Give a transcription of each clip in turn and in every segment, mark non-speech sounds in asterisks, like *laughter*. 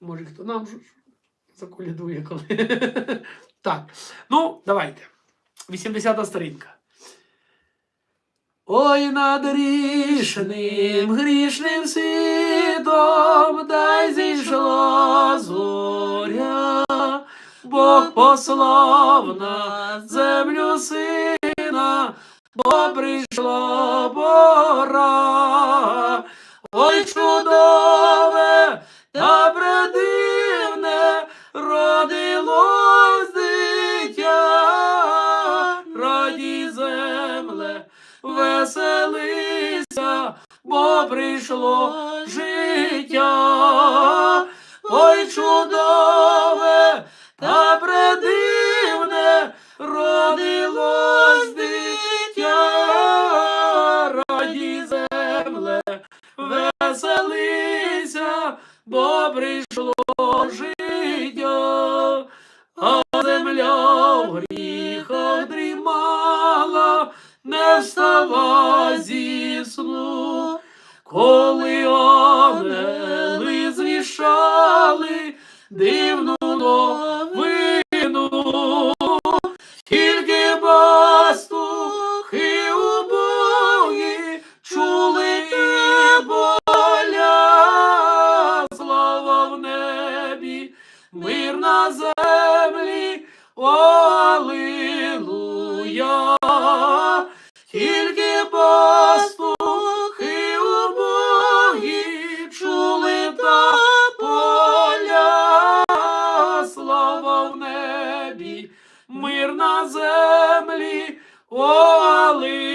Може, хто нам заколядує коли. *laughs* так. Ну, давайте. 80-та сторінка. Ой над грішним, грішним світом, дай зійшла зоря, Бог послав на землю сина, бо прийшла пора. Веселися, бо прийшло життя. Ой, чудове та предивне родилось дитя, раді земле, веселися, бо прийшло життя, а земля в дрімала, не встава зі сну, коли ангели звішали дивну новину, тільки пастухи убогі чули боля, слава в небі, мир на землі, Аллилуйя. Тільки пастухи убогі чули та поля, слава в небі, мир на землі, Аллилуйя.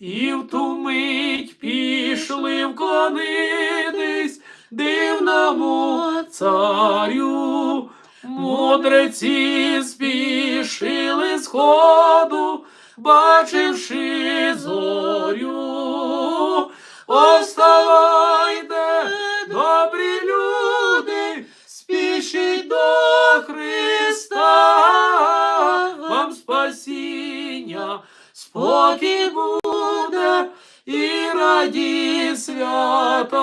І в ту мить пішли вклонитись дивному царю. Мудреці спішили сходу, бачивши зорю. Оставайте, добрі люди, спішіть до Христа, вам спасіння, спокій буде і раді свята.